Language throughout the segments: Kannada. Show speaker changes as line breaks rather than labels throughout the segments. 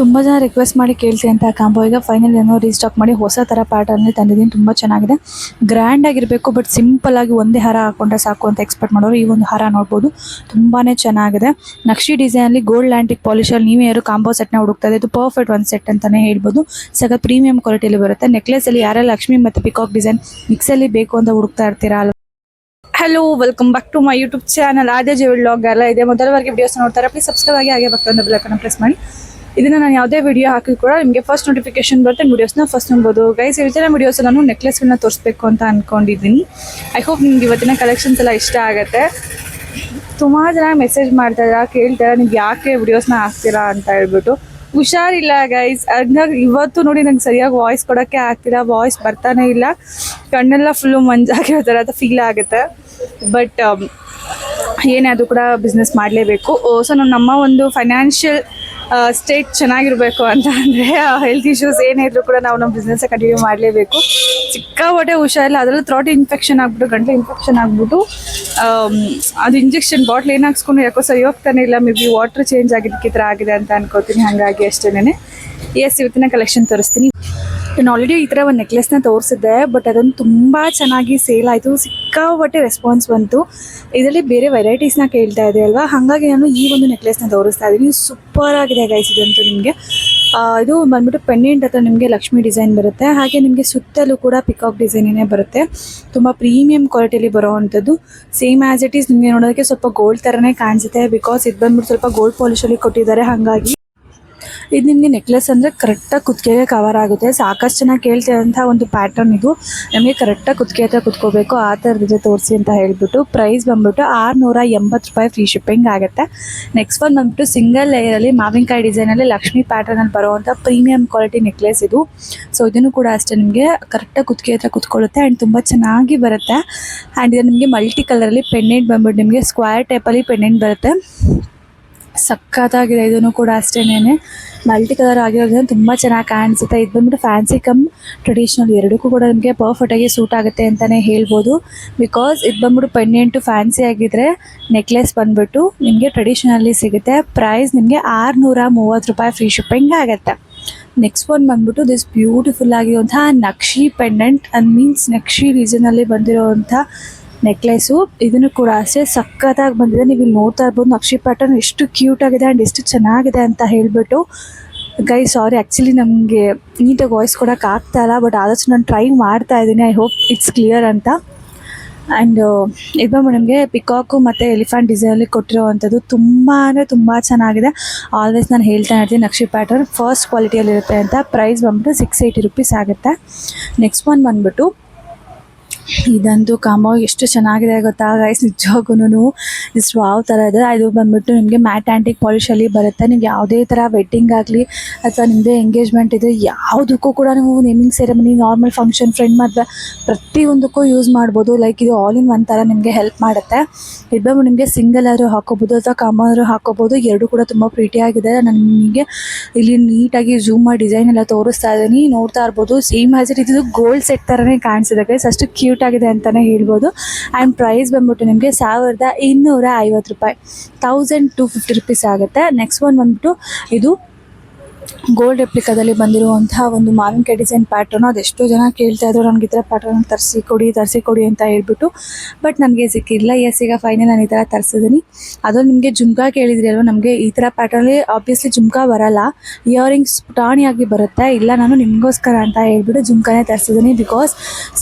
ತುಂಬ ಜನ ರಿಕ್ವೆಸ್ಟ್ ಮಾಡಿ ಕೇಳ್ತೀನಿ ಅಂತ ಕಾಂಬೋ. ಈಗ ಫೈನಲ್ ಏನೋ ರೀಸ್ಟಾಕ್ ಮಾಡಿ ಹೊಸ ಥರ ಪ್ಯಾಟರ್ನಲ್ಲಿ ತಂದಿದ್ದೀನಿ. ತುಂಬ ಚೆನ್ನಾಗಿದೆ. ಗ್ರ್ಯಾಂಡ್ ಆಗಿರಬೇಕು ಬಟ್ ಸಿಂಪಲ್ ಆಗಿ ಒಂದೇ ಹಾರ ಹಾಕೊಂಡ್ರೆ ಸಾಕು ಅಂತ ಎಕ್ಸ್ಪೆಕ್ಟ್ ಮಾಡೋರು ಈ ಒಂದು ಹಾರ ನೋಡ್ಬೋದು. ತುಂಬಾ ಚೆನ್ನಾಗಿದೆ. ನಕ್ಷಿ ಡಿಸೈನಲ್ಲಿ ಗೋಲ್ಡ್ ಲ್ಯಾಂಟಿಕ್ ಪಾಲಿಶಲ್ಲಿ ನೀವೇ ಯಾರು ಕಾಂಬೋ ಸೆಟ್ನ ಹುಡುಕ್ತಾ ಇದೆ ಇದು ಪರ್ಫೆಕ್ಟ್ ಒಂದು ಸೆಟ್ ಅಂತಲೇ ಹೇಳ್ಬೋದು. ಸಗ ಪ್ರೀಮಿಯಂ ಕ್ವಾಲಿಟಿಯಲ್ಲಿ ಬರುತ್ತೆ. ನೆಕ್ಲೆಸಲ್ಲಿ ಯಾರೆಲ್ಲ ಲಕ್ಷ್ಮಿ ಮತ್ತು ಪಿಕಾಕ್ ಡಿಸೈನ್ ಮಿಕ್ಸಲ್ಲಿ ಬೇಕು ಅಂತ ಹುಡುಕ್ತಾ ಇರ್ತೀರಾ hello welcome back to my YouTube channel Aadya Jeevi vlog ಎಲ್ಲ ಇದೆ ಮೊದಲವರೆಗೆ ವಿಡಿಯೋಸ್ ನೋಡ್ತಾರೆ ಪ್ಲೀಸ್ ಸಬ್ಸ್ಕ್ರೈಬ್ ಆಗಿ ಹಾಗೆ ಬರ್ತಾ ಬೆಲ್ಲಕ್ಕನ್ನು ಪ್ರೆಸ್ ಮಾಡಿ. ಇದನ್ನ ನಾನು ಯಾವುದೇ ವಿಡಿಯೋ ಹಾಕಿ ಕೂಡ ನಿಮಗೆ ಫಸ್ಟ್ ನೋಟಿಫಿಕೇಶನ್ ಬರುತ್ತೆ ವಿಡಿಯೋಸ್ನ ಫಸ್ಟ್ ನೋಡ್ಬೋದು. ಗೈಸ್ ಇವತ್ತಿನ ವಿಡಿಯೋಸ್ ನಾನು ನೆಕ್ಲೆಸ್ಗಳನ್ನ ತೋರಿಸ್ಬೇಕು ಅಂತ ಅನ್ಕೊಂಡಿದ್ದೀನಿ. ಐ ಹೋಪ್ ನಿಮ್ಗೆ ಇವತ್ತಿನ ಕಲೆಕ್ಷನ್ಸ್ ಎಲ್ಲ ಇಷ್ಟ ಆಗುತ್ತೆ. ತುಂಬ ಜನ ಮೆಸೇಜ್ ಮಾಡ್ತಾರ ಕೇಳ್ತಾರೆ, ನೀವು ಯಾಕೆ ವಿಡಿಯೋಸ್ನ ಹಾಕ್ತೀರಾ? ಅಂತ ಹೇಳ್ಬಿಟ್ಟು. ಹುಷಾರಿಲ್ಲ ಗೈಸ್ ಹಂಗಾಗಿ ಇವತ್ತು ನೋಡಿ ನಂಗೆ ಸರಿಯಾಗಿ ವಾಯ್ಸ್ ಕೊಡೋಕ್ಕೆ ಆಗ್ತಿಲ್ಲ. ವಾಯ್ಸ್ ಬರ್ತಾನೆ ಇಲ್ಲ. ಕಣ್ಣೆಲ್ಲ ಫುಲ್ಲು ಮಂಜಾಗಿರೋ ಥರ ಫೀಲ್ ಆಗುತ್ತೆ. ಬಟ್ ಏನೇ ಅದು ಕೂಡ ಬಿಸ್ನೆಸ್ ಮಾಡಲೇಬೇಕು. ಸೊ ನಮ್ಮ ಒಂದು ಫೈನಾನ್ಷಿಯಲ್ ಸ್ಟೇಟ್ ಚೆನ್ನಾಗಿರಬೇಕು ಅಂತ ಅಂದರೆ ಹೆಲ್ತ್ ಇಶ್ಯೂಸ್ ಏನೇ ಇದ್ರೂ ಕೂಡ ನಾವು ನಮ್ಮ ಬಿಸ್ನೆಸ್ ಕಂಟಿನ್ಯೂ ಮಾಡಲೇಬೇಕು. ಸಿಕ್ಕಾಪಟ್ಟೆ ಹುಷಾರಿಲ್ಲ. ಅದರಲ್ಲೂ ಥ್ರೋಟ್ ಇನ್ಫೆಕ್ಷನ್ ಆಗ್ಬಿಟ್ಟು, ಗಂಟೆ ಇನ್ಫೆಕ್ಷನ್ ಆಗ್ಬಿಟ್ಟು ಅದು ಇಂಜೆಕ್ಷನ್ ಬಾಟ್ಲ್ ಏನು ಹಾಕ್ಸ್ಕೊಂಡು ಯಾಕೋ ಸರಿ ಹೋಗ್ತಾನೆ ಇಲ್ಲ. ಮೇ ಬಿ ವಾಟರ್ ಚೇಂಜ್ ಆಗಿದ್ದಕ್ಕೆ ಈ ಥರ ಆಗಿದೆ ಅಂತ ಅನ್ಕೋತೀನಿ. ಹಾಗಾಗಿ ಅಷ್ಟೇನೆ ಎಸ್ ಇವತ್ತಿನ ಕಲೆಕ್ಷನ್ ತೋರಿಸ್ತೀನಿ. ನಾನು ಆಲ್ರೆಡಿ ಈ ಥರ ಒಂದು ನೆಕ್ಲೆಸ್ನ ತೋರಿಸಿದ್ದೆ ಬಟ್ ಅದೊಂದು ತುಂಬ ಚೆನ್ನಾಗಿ ಸೇಲ್ ಆಯಿತು. ಸಿಕ್ಕಾಪಟ್ಟೆ ರೆಸ್ಪಾನ್ಸ್ ಬಂತು. ಇದರಲ್ಲಿ ಬೇರೆ ವೆರೈಟೀಸ್ನ ಕೇಳ್ತಾ ಇದೆ ಅಲ್ವಾ? ಹಾಗಾಗಿ ನಾನು ಈ ಒಂದು ನೆಕ್ಲೆಸ್ನ ತೋರಿಸ್ತಾ ಇದ್ದೀನಿ. ಸೂಪರ್ ಆಗಿದೆ. ಗೈಸ್ ಇದಂತೂ ನಿಮಗೆ. ಇದು ಬಂದ್ಬಿಟ್ಟು ಪೆಂಡೆಂಟ್ ಹತ್ರ ನಿಮಗೆ ಲಕ್ಷ್ಮಿ ಡಿಸೈನ್ ಬರುತ್ತೆ. ಹಾಗೆ ನಿಮಗೆ ಸುತ್ತಲೂ ಕೂಡ ಪಿಕಾಕ್ ಡಿಸೈನೇ ಬರುತ್ತೆ. ತುಂಬ ಪ್ರೀಮಿಯಂ ಕ್ವಾಲಿಟಿಯಲ್ಲಿ ಬರೋವಂಥದ್ದು. ಸೇಮ್ ಆ್ಯಸ್ ಇಟ್ ಈಸ್ ನಿಮಗೆ ನೋಡೋದಕ್ಕೆ ಸ್ವಲ್ಪ ಗೋಲ್ಡ್ ಥರನೇ ಕಾಣಿಸುತ್ತೆ. ಬಿಕಾಸ್ ಇದು ಬಂದ್ಬಿಟ್ಟು ಸ್ವಲ್ಪ ಗೋಲ್ಡ್ ಪಾಲಿಶಲ್ಲಿ ಕೊಟ್ಟಿದ್ದಾರೆ. ಹಾಗಾಗಿ ಇದು ನಿಮಗೆ ನೆಕ್ಲೆಸ್ ಅಂದರೆ ಕರೆಕ್ಟಾಗಿ ಕುತ್ತಿಗೆಗೆ ಕವರ್ ಆಗುತ್ತೆ. ಸಾಕಷ್ಟು ಜನ ಕೇಳ್ತಿರೋಂಥ ಒಂದು ಪ್ಯಾಟರ್ನ್ ಇದು. ನಮಗೆ ಕರೆಕ್ಟಾಗಿ ಕುತ್ತಿಗೆ ಹತ್ರ ಕುತ್ಕೋಬೇಕು, ಆ ಥರದಿದೆ ತೋರಿಸಿ ಅಂತ ಹೇಳ್ಬಿಟ್ಟು ಪ್ರೈಸ್ ಬಂದ್ಬಿಟ್ಟು ಆರುನೂರ ಎಂಬತ್ತು ರೂಪಾಯಿ ಫ್ರೀ ಶಿಪ್ಪಿಂಗ್ ಆಗುತ್ತೆ. ನೆಕ್ಸ್ಟ್ ಒಂದು ಬಂದ್ಬಿಟ್ಟು ಸಿಂಗಲ್ ಲೇಯರಲ್ಲಿ ಮಾವಿನಕಾಯಿ ಡಿಸೈನಲ್ಲಿ ಲಕ್ಷ್ಮಿ ಪ್ಯಾಟರ್ನಲ್ಲಿ ಬರುವಂಥ ಪ್ರೀಮಿಯಂ ಕ್ವಾಲಿಟಿ ನೆಕ್ಲೆಸ್ ಇದು. ಸೊ ಇದನ್ನು ಕೂಡ ಅಷ್ಟೇ ನಿಮಗೆ ಕರೆಕ್ಟಾಗಿ ಕುತ್ತಿಗೆ ಹತ್ರ ಕುತ್ಕೊಳ್ಳುತ್ತೆ ಆ್ಯಂಡ್ ತುಂಬ ಚೆನ್ನಾಗಿ ಬರುತ್ತೆ. ಆ್ಯಂಡ್ ಇದು ನಿಮಗೆ ಮಲ್ಟಿ ಕಲರಲ್ಲಿ ಪೆಂಡೆಂಟ್ ಬಂದ್ಬಿಟ್ಟು ನಿಮಗೆ ಸ್ಕ್ವೇರ್ ಟೈಪಲ್ಲಿ ಪೆಂಡೆಂಟ್ ಬರುತ್ತೆ. ಸಖತ್ತಾಗಿದೆ, ಇದನ್ನು ಕೂಡ ಅಷ್ಟೇನೆ ಮಲ್ಟಿ ಕಲರ್ ಆಗಿರೋದ್ರಿಂದ ತುಂಬ ಚೆನ್ನಾಗಿ ಕಾಣಿಸುತ್ತೆ. ಇದು ಬಂದ್ಬಿಟ್ಟು ಫ್ಯಾನ್ಸಿ ಕಮ್ ಟ್ರೆಡಿಷ್ನಲ್ ಎರಡಕ್ಕೂ ಕೂಡ ನಿಮಗೆ ಪರ್ಫೆಕ್ಟಾಗಿ ಸೂಟ್ ಆಗುತ್ತೆ ಅಂತಲೇ ಹೇಳ್ಬೋದು. ಬಿಕಾಸ್ ಇದು ಬಂದ್ಬಿಟ್ಟು ಪೆಂಡೆಂಟು ಫ್ಯಾನ್ಸಿ ಆಗಿದ್ದರೆ ನೆಕ್ಲೆಸ್ ಬಂದ್ಬಿಟ್ಟು ನಿಮಗೆ ಟ್ರೆಡಿಷ್ನಲ್ಲಿ ಸಿಗುತ್ತೆ. ಪ್ರೈಸ್ ನಿಮಗೆ ಆರುನೂರ ಮೂವತ್ತು ರೂಪಾಯಿ ಫ್ರೀ ಶಿಪ್ಪಿಂಗ್ ಆಗುತ್ತೆ. ನೆಕ್ಸ್ಟ್ ಒನ್ ಬಂದ್ಬಿಟ್ಟು ದಿಸ್ ಬ್ಯೂಟಿಫುಲ್ ಆಗಿರುವಂತಹ ನಕ್ಷಿ ಪೆಂಡೆಂಟ್ ಅಂಡ್ ಮೀನ್ಸ್ ನಕ್ಷಿ ರೀಸನಲ್ಲಿ ಬಂದಿರುವಂಥ ನೆಕ್ಲೆಸು, ಇದನ್ನು ಕೂಡ ಅಷ್ಟೇ ಸಖತ್ತಾಗಿ ಬಂದಿದೆ. ನೀವು ಇಲ್ಲಿ ನೋಡ್ತಾ ಇರ್ಬೋದು, ನಕ್ಷಿ ಪ್ಯಾಟರ್ನ್ ಎಷ್ಟು ಕ್ಯೂಟ್ ಆಗಿದೆ ಆ್ಯಂಡ್ ಎಷ್ಟು ಚೆನ್ನಾಗಿದೆ ಅಂತ ಹೇಳಿಬಿಟ್ಟು. ಗೈ ಸಾರಿ ಆ್ಯಕ್ಚುಲಿ ನಮಗೆ ನೀಟಾಗಿ ವಾಯ್ಸ್ ಕೊಡೋಕೆ ಆಗ್ತಾ ಇಲ್ಲ ಬಟ್ ಆದಷ್ಟು ನಾನು ಟ್ರೈ ಮಾಡ್ತಾ ಇದ್ದೀನಿ. ಐ ಹೋಪ್ ಇಟ್ಸ್ ಕ್ಲಿಯರ್ ಅಂತ. ಆ್ಯಂಡ್ ಇದು ಬಂದು ನಿಮಗೆ ಪಿಕಾಕು ಮತ್ತು ಎಲಿಫೆಂಟ್ ಡಿಸೈನಲ್ಲಿ ಕೊಟ್ಟಿರೋವಂಥದ್ದು ತುಂಬ ಅಂದರೆ ತುಂಬ ಚೆನ್ನಾಗಿದೆ. ಆಲ್ವೇಸ್ ನಾನು ಹೇಳ್ತಾ ಇರ್ತೀನಿ, ನಕ್ಷಿ ಪ್ಯಾಟರ್ನ್ ಫಸ್ಟ್ ಕ್ವಾಲಿಟಿಯಲ್ಲಿರುತ್ತೆ ಅಂತ. ಪ್ರೈಸ್ ಬಂದ್ಬಿಟ್ಟು ಸಿಕ್ಸ್ ಏಯ್ಟಿ ರುಪೀಸ್ ಆಗುತ್ತೆ. ನೆಕ್ಸ್ಟ್ ಒನ್ ಬಂದ್ಬಿಟ್ಟು ಇದಂತೂ ಕಾಂಬೋ ಎಷ್ಟು ಚೆನ್ನಾಗಿದೆ ಗೊತ್ತಾ ಗೈಸ್ ನಿಜವಾಗೂ ಇಷ್ಟು ವಾವ್ ಥರ ಇದೆ. ಇದು ಬಂದ್ಬಿಟ್ಟು ನಿಮಗೆ ಮ್ಯಾಟ್ ಆ್ಯಂಟಿಕ್ ಪಾಲಿಶಲ್ಲಿ ಬರುತ್ತೆ. ನೀವು ಯಾವುದೇ ಥರ ವೆಡ್ಡಿಂಗ್ ಆಗಲಿ ಅಥವಾ ನಿಮ್ಮದೇ ಎಂಗೇಜ್ಮೆಂಟ್ ಇದೆ ಯಾವುದಕ್ಕೂ ಕೂಡ ನೀವು naming ceremony normal function friend ಮದುವೆ ಪ್ರತಿಯೊಂದಕ್ಕೂ ಯೂಸ್ ಮಾಡ್ಬೋದು. ಲೈಕ್ ಇದು ಆಲ್ ಇನ್ ಒನ್ ಥರ ನಿಮಗೆ ಹೆಲ್ಪ್ ಮಾಡುತ್ತೆ. ಇದು ಬಂದು ನಿಮಗೆ ಸಿಂಗಲ್ ಆದರೂ ಹಾಕೋಬೋದು ಅಥವಾ ಕಾಂಬೋ ಆದರೂ ಹಾಕೋಬೋದು ಎರಡು ಕೂಡ ತುಂಬ ಪ್ರೀಟಿಯಾಗಿದೆ ನಾನು ನಿಮಗೆ ಇಲ್ಲಿ ನೀಟಾಗಿ ಝೂಮ್ ಮಾಡಿ ಡಿಸೈನ್ ಎಲ್ಲ ತೋರಿಸ್ತಾ ಇದ್ದೀನಿ. ನೋಡ್ತಾ ಇರ್ಬೋದು. ಸೇಮ್ ಹಾಜರ್ ಇದು ಗೋಲ್ಡ್ ಸೆಟ್ ಥರನೇ ಕಾಣಿಸಿದೆ ಗೈಸ್ ಅಷ್ಟು ಕ್ಯೂಟ್ ಆಗಿದೆ ಅಂತಲೇ ಹೇಳ್ಬೋದು. ಆ್ಯಂಡ್ ಪ್ರೈಸ್ ಬಂದ್ಬಿಟ್ಟು ನಿಮಗೆ ಸಾವಿರದ ಇನ್ನೂರ ಐವತ್ತು ರೂಪಾಯಿ. ತೌಸಂಡ್ ಟು ಫಿಫ್ಟಿ ರುಪೀಸ್ ಆಗುತ್ತೆ. ನೆಕ್ಸ್ಟ್ ಒನ್ ಬಂದ್ಬಿಟ್ಟು ಇದು ಗೋಲ್ಡ್ ರೆಪ್ಲಿಕಾದಲ್ಲಿ ಬಂದಿರುವಂತಹ ಒಂದು ಮಾವಿನಕಾಯಿ ಡಿಸೈನ್ ಪ್ಯಾಟ್ರನ್ ಅದೆಷ್ಟೋ ಜನ ಕೇಳ್ತಾ ಇದ್ರು, ನನಗೆ ಈ ಥರ ಪ್ಯಾಟ್ರನ್ ತರಿಸಿ ಕೊಡಿ ತರಿಸಿ ಕೊಡಿ ಅಂತ ಹೇಳ್ಬಿಟ್ಟು ಬಟ್ ನನಗೆ ಸಿಕ್ಕಿಲ್ಲ. ಎಸ್ ಈಗ ಫೈನಲ್ ನಾನು ಈ ಥರ ತರಿಸಿದ್ದೀನಿ ಅದು ನಿಮಗೆ ಜುಮ್ಕಾ ಕೇಳಿದ್ರಿ ಅಲ್ವಾ? ನಮಗೆ ಈ ಥರ ಪ್ಯಾಟ್ರಲ್ಲಿ ಆಬ್ವಿಯಸ್ಲಿ ಜುಮ್ಕಾ ಬರಲ್ಲ. ಇಯರಿಂಗ್ಸ್ ಪುಟಾಣಿಯಾಗಿ ಬರುತ್ತೆ? ಇಲ್ಲ, ನಾನು ನಿಮಗೋಸ್ಕರ ಅಂತ ಹೇಳ್ಬಿಟ್ಟು ಜುಮ್ಕಾನೇ ತರಿಸಿದ್ದೀನಿ ಬಿಕಾಸ್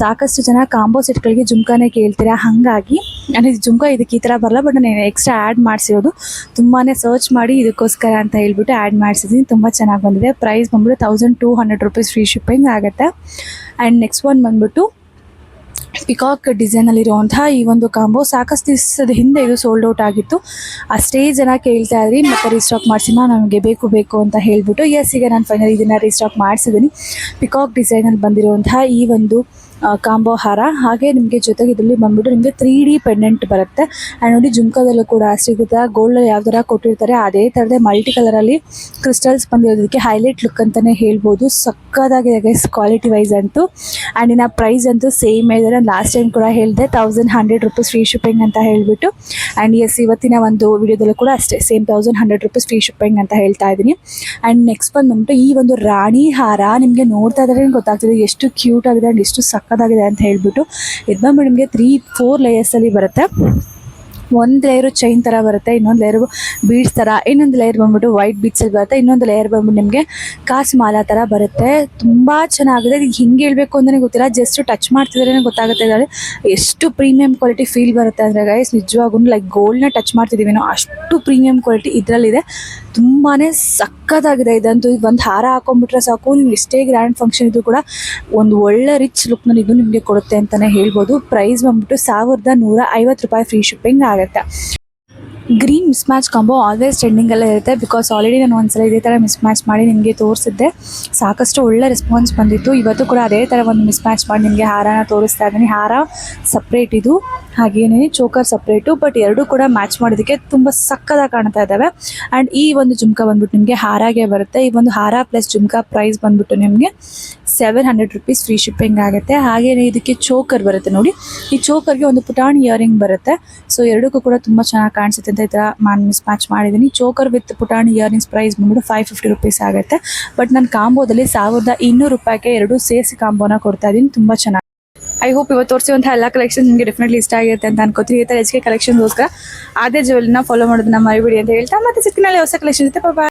ಸಾಕಷ್ಟು ಜನ ಕಾಂಬೋ ಸೆಟ್ಗಳಿಗೆ ಜುಮ್ಕಾನೇ ಕೇಳ್ತೀರಾ? ಹಾಗಾಗಿ ನಾನು ಇದು ಜುಮ್ಕಾ ಇದಕ್ಕೆ ಈ ಥರ ಬರಲ್ಲ ಬಟ್ ನಾನು ಎಕ್ಸ್ಟ್ರಾ ಆ್ಯಡ್ ಮಾಡಿಸಿರೋದು. ತುಂಬಾ ಸರ್ಚ್ ಮಾಡಿ ಇದಕ್ಕೋಸ್ಕರ ಅಂತ ಹೇಳ್ಬಿಟ್ಟು ಆ್ಯಡ್ ಮಾಡಿಸಿದ್ದೀನಿ ತುಂಬ ಚೆನ್ನಾಗಿ ಬಂದಿದೆ. ಪ್ರೈಸ್ ಬಂದ್ಬಿಟ್ಟು thousand two hundred rupees free shipping ಆಗುತ್ತೆ. ಆ್ಯಂಡ್ ನೆಕ್ಸ್ಟ್ ಒನ್ ಬಂದ್ಬಿಟ್ಟು ಪಿಕಾಕ್ ಡಿಸೈನಲ್ಲಿರುವಂತಹ ಈ ಒಂದು ಕಾಂಬೋ ಸಾಕಷ್ಟು ದಿವಸದ ಹಿಂದೆ ಇದು ಸೋಲ್ಡ್ ಔಟ್ ಆಗಿತ್ತು. ಅಷ್ಟೇ ಜನ ಕೇಳ್ತಾ ಇದ್ರಿ, ಮತ್ತೆ ರೀಸ್ಟಾಕ್ ಮಾಡಿಸಿನ ನಮಗೆ ಬೇಕು ಬೇಕು ಅಂತ ಹೇಳ್ಬಿಟ್ಟು ಎಸ್ ಈಗ ನಾನು ಫೈನಲ್ ಇದನ್ನು ರೀಸ್ಟಾಕ್ ಮಾಡಿಸಿದ್ದೀನಿ. ಪಿಕಾಕ್ ಡಿಸೈನಲ್ಲಿ ಬಂದಿರುವಂತಹ ಈ ಒಂದು ಕಾಂಬೋ ಹಾರ. ಹಾಗೆ ನಿಮಗೆ ಜೊತೆಗೆ ಇದರಲ್ಲಿ ಬಂದ್ಬಿಟ್ಟು ನಿಮಗೆ ತ್ರೀ ಡಿ ಪೆಂಡೆಂಟ್ ಬರುತ್ತೆ. ಆ್ಯಂಡ್ ನೋಡಿ ಜುಮ್ಕಾದಲ್ಲೂ ಕೂಡ ಸಿಗುತ್ತೆ. ಗೋಲ್ಡಲ್ಲಿ ಯಾವ ಥರ ಕೊಟ್ಟಿರ್ತಾರೆ, ಅದೇ ಥರದೇ ಮಲ್ಟಿ ಕಲರಲ್ಲಿ ಕ್ರಿಸ್ಟಲ್ಸ್ ಬಂದಿರೋದಕ್ಕೆ ಹೈಲೈಟ್ ಲುಕ್ ಅಂತಲೇ ಹೇಳ್ಬೋದು. ಸಕ್ಕದಾಗಿದೆ ಗೈಸ್ ಕ್ವಾಲಿಟಿ ವೈಸ್ ಅಂತೂ. ಆ್ಯಂಡ್ ಇನ್ನು ಪ್ರೈಸ್ ಅಂತೂ ಸೇಮ್ ಇದೆ. ನಾನು ಲಾಸ್ಟ್ ಟೈಮ್ ಕೂಡ ಹೇಳಿದೆ thousand hundred rupees free shipping ಅಂತ ಹೇಳಿಬಿಟ್ಟು. ಆ್ಯಂಡ್ ಎಸ್ ಇವತ್ತಿನ ಒಂದು ವಿಡಿಯೋದಲ್ಲೂ ಕೂಡ ಅಷ್ಟೇ same thousand hundred rupees free shipping ಅಂತ ಹೇಳ್ತಾ ಇದ್ದೀನಿ. ಆ್ಯಂಡ್ ನೆಕ್ಸ್ಟ್ ಬಂದ್ಬಿಟ್ಟು ಈ ಒಂದು ರಾಣಿ ಹಾರ ನಿಮಗೆ ನೋಡ್ತಾ ಇದ್ರೆ ಗೊತ್ತಾಗ್ತದೆ, ಎಷ್ಟು ಕ್ಯೂಟ್ ಆಗಿದೆ ಆ್ಯಂಡ್ ಎಷ್ಟು ಸಕ್ಕತ್ತಾಗಿದೆ ಅಂತ ಹೇಳಿಬಿಟ್ಟು ಇದು ಬಂದು ನಿಮಗೆ ತ್ರೀ ಫೋರ್ ಲೇಯರ್ಸಲ್ಲಿ ಬರುತ್ತೆ. ಒಂದು ಲೇಯರು ಚೈನ್ ಥರ ಬರುತ್ತೆ, ಇನ್ನೊಂದು ಲೇಯರು ಬೀಡ್ಸ್ ಥರ ಇನ್ನೊಂದು ಲೇಯರ್ ಬಂದ್ಬಿಟ್ಟು ವೈಟ್ ಬೀಡ್ಸಲ್ಲಿ ಬರುತ್ತೆ, ಇನ್ನೊಂದು ಲೇಯರ್ ಬಂದ್ಬಿಟ್ಟು ನಿಮಗೆ ಕಾಸು ಮಾಲಾ ಥರ ಬರುತ್ತೆ. ತುಂಬ ಚೆನ್ನಾಗಿದೆ. ಹಿಂಗೆ ಹೇಳಬೇಕು ಅಂತಲೇ ಗೊತ್ತಿಲ್ಲ ಜಸ್ಟ್ ಟಚ್ ಮಾಡ್ತಿದ್ರೆ ಗೊತ್ತಾಗುತ್ತೆ ಎಷ್ಟು ಪ್ರೀಮಿಯಂ ಕ್ವಾಲಿಟಿ ಫೀಲ್ ಬರುತ್ತೆ ಅಂದರೆ ಗೈಸ್ ನಿಜವಾಗೂ ಲೈಕ್ ಗೋಲ್ಡ್ನ ಟಚ್ ಮಾಡ್ತಿದ್ದೀವಿ ನಾವು, ಅಷ್ಟು ಪ್ರೀಮಿಯಂ ಕ್ವಾಲಿಟಿ ಇದರಲ್ಲಿದೆ. ತುಂಬಾ ಸಕ್ಕತ್ತಾಗಿದೆ ಇದಂತೂ ಒಂದು ಹಾರ ಹಾಕೊಂಡ್ಬಿಟ್ರೆ ಸಾಕು. ನೀವು ಎಷ್ಟೇ ಗ್ರ್ಯಾಂಡ್ ಫಂಕ್ಷನ್ ಇದ್ರೂ ಕೂಡ ಒಂದು ಒಳ್ಳೆ ರಿಚ್ ಲುಕ್ನ ಇದು ನಿಮಗೆ ಕೊಡುತ್ತೆ ಅಂತಲೇ ಹೇಳ್ಬೋದು. ಪ್ರೈಸ್ ಬಂದ್ಬಿಟ್ಟು ಸಾವಿರದ ನೂರ ಐವತ್ತು ರೂಪಾಯಿ ಫ್ರೀ ಶಿಪ್ಪಿಂಗ್ ಆಗುತ್ತೆ. Green miss match combo always ಟ್ರೆಂಡಿಂಗಲ್ಲೇ ಇರುತ್ತೆ. ಬಿಕಾಸ್ ಆಲ್ರೆಡಿ ನಾನು ಒಂದ್ಸಲ ಇದೇ ಥರ ಮಿಸ್ ಮ್ಯಾಚ್ ಮಾಡಿ ನಿಮಗೆ ತೋರಿಸಿದ್ದೆ. ಸಾಕಷ್ಟು ಒಳ್ಳೆ ರೆಸ್ಪಾನ್ಸ್ ಬಂದಿತ್ತು. ಇವತ್ತು ಕೂಡ ಅದೇ ಥರ ಒಂದು ಮಿಸ್ ಮ್ಯಾಚ್ ಮಾಡಿ ನಿಮಗೆ ಹಾರನ ತೋರಿಸ್ತಾ ಇದ್ದೀನಿ. ಹಾರ ಸಪ್ರೇಟ್ ಇದು. ಹಾಗೇನೇ ಚೋಕರ್ ಸಪ್ರೇಟು, ಬಟ್ ಎರಡೂ ಕೂಡ ಮ್ಯಾಚ್ ಮಾಡೋದಕ್ಕೆ ತುಂಬ ಸಕ್ಕದಾಗಿ ಕಾಣ್ತಾ ಇದ್ದಾವೆ ಆ್ಯಂಡ್ ಈ ಒಂದು ಜುಮ್ಕಾ ಬಂದ್ಬಿಟ್ಟು ನಿಮಗೆ ಹಾರಾಗೆ ಬರುತ್ತೆ. ಈ ಒಂದು ಹಾರ ಪ್ಲಸ್ ಜುಮ್ಕಾ ಪ್ರೈಸ್ ಬಂದ್ಬಿಟ್ಟು ನಿಮಗೆ seven hundred rupees free shipping ಆಗುತ್ತೆ. ಹಾಗೆಯೇ ಇದಕ್ಕೆ ಚೋಕರ್ ಬರುತ್ತೆ ನೋಡಿ. ಈ ಚೋಕರ್ಗೆ ಒಂದು ಪುಟಾಣಿ ಇಯರಿಂಗ್ ಬರುತ್ತೆ. ಸೊ ಎರಡಕ್ಕೂ ಕೂಡ ತುಂಬ ಚೆನ್ನಾಗಿ ಕಾಣಿಸುತ್ತೆ ಅಂತ ಈ ಥರ ನಾನು ಮಿಸ್ ಮ್ಯಾಚ್ ಮಾಡಿದ್ದೀನಿ. ಚೋಕರ್ ವಿತ್ ಪುಟಾಣಿ ಇಯರಿಂಗ್ಸ್ ಪ್ರೈಸ್ ಬಂದ್ಬಿಟ್ಟು ಫೈವ್ ಫಿಫ್ಟಿ ರುಪೀಸ್ ಆಗುತ್ತೆ. ಬಟ್ ನಾನು ಕಾಂಬೋದಲ್ಲಿ ಸಾವಿರದ ಇನ್ನೂರು ರೂಪಾಯಿಗೆ ಎರಡು ಸೇರಿಸಿ ಕಾಂಬೋನ ಕೊಡ್ತಾ ಇದ್ದೀನಿ. ತುಂಬ ಚೆನ್ನಾಗಿ ಐ ಹೋಪ್ ಇವತ್ತು ತೋರಿಸುವಂತಹ ಎಲ್ಲ ಕಲೆಕ್ಷನ್ ನಿಮಗೆ ಡೆಫಿನೆಟ್ಲಿ ಇಷ್ಟ ಆಗಿರುತ್ತೆ ಅಂತ ಅನ್ಕೋತೀನಿ. ಈ ಥರ ಹೆಚ್ಚಿಗೆ ಕಲೆಕ್ಷನ್ಗೋಸ್ಕರ ಅದೇ ಜುವೆಲ್ನ ಫಾಲೋ ಮಾಡೋದನ್ನ ಮರಿಬಿಡಿ ಅಂತ ಹೇಳ್ತಾ ಮತ್ತೆ ಸಿಕ್ಕಿನಲ್ಲಿ ಹೊಸ ಕಲೆಕ್ಷನ್ ಜೊತೆ ಬಾಯ್